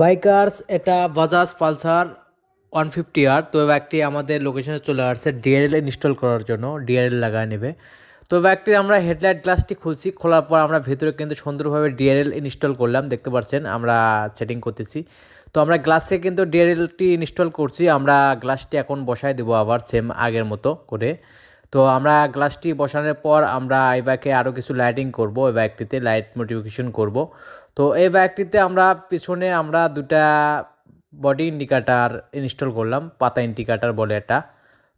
Bikers এটা Bajaj Pulsar one fifty আর, তো ব্যাগটি আমাদের লোকেশনে চলে আসছে ডিআরএল ইনস্টল করার জন্য ডিআরএল লাগায় নেবে। তো বাইকটি আমরা হেডলাইট গ্লাসটি খুলছি, খোলার পর আমরা ভেতরে কিন্তু সুন্দরভাবে ডিআরএল ইনস্টল করলাম, দেখতে পাচ্ছেন, আমরা সেটিং করতেছি। তো আমরা গ্লাসে কিন্তু ডিআরএলটি ইনস্টল করছি, আমরা গ্লাসটি এখন বসায় দেবো আবার সেম আগের মতো করে। তো আমরা গ্লাসটি বসানোর পর আমরা এই বাইকে আরও কিছু লাইটিং করব, এই ব্যাগটিতে লাইট মোটিফিকেশন করব। তো এই ব্যাগটিতে আমরা পিছনে আমরা দুটা বডি ইন্ডিকেটার ইনস্টল করলাম, পাতা ইন্ডিকেটার বলে একটা।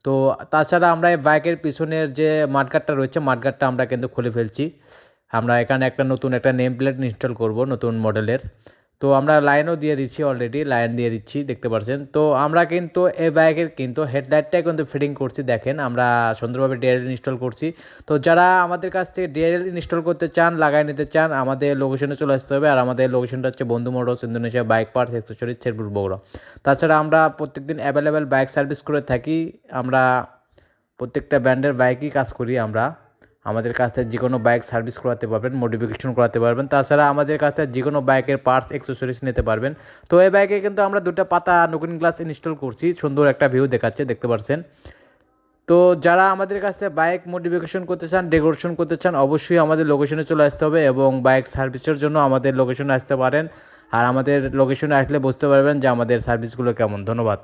তো তাছাড়া আমরা এই বাইকের পিছনের যে মাঠগাটটা রয়েছে মাঠগাটটা আমরা কিন্তু খুলে ফেলছি। আমরা এখানে একটা নতুন একটা নেম প্লেট ইনস্টল করব, নতুন মডেলের তো আমরা লাইনও দিয়ে দিচ্ছি অলরেডি লাইন দিয়ে দিচ্ছি, দেখতে পাচ্ছেন তো আমরা কিন্তু এই বাইকের কিন্তু হেডলাইটটাই কিন্তু ফিটিং করছি, দেখেন, আমরা সুন্দরভাবে ডিআরএল ইনস্টল করছি। তো যারা আমাদের কাছ থেকে ডিআরএল ইনস্টল করতে চান, লাগাই নিতে চান, আমাদের লোকেশনে চলে আসতে হবে। আর আমাদের লোকেশনটা হচ্ছে Bondhu motors, Indonesia bike parts accessories Sherpur, Bogura. তাছাড়া আমরা প্রত্যেকদিন অ্যাভেলেবেল বাইক সার্ভিস করে থাকি। আমরা প্রত্যেকটা ব্র্যান্ডের বাইকই কাজ করি আমরা। আমাদের কাছ থেকে যে কোনো বাইক সার্ভিস করাতে পারবেন মডিফিকেশন করাতে পারবেন। তাছাড়া আমাদের কাছ থেকে যে কোনো বাইকের পার্টস অ্যাক্সেসরিজ নিতে পারবেন। তো এই বাইকে কিন্তু আমরা দুটো পাতা নকুন গ্লাস ইনস্টল করছি, সুন্দর একটা ভিউ দেখাচ্ছে, দেখতে পাচ্ছেন তো যারা আমাদের কাছে বাইক মডিফিকেশন করতে চান ডেকোরেশন করতে চান, অবশ্যই আমাদের লোকেশনে চলে আসতে হবে এবং বাইক সার্ভিসের জন্য আমাদের লোকেশনে আসতে পারেন। আর আমাদের লোকেশনে আসলে বুঝতে পারবেন যে আমাদের সার্ভিসগুলো কেমন। ধন্যবাদ।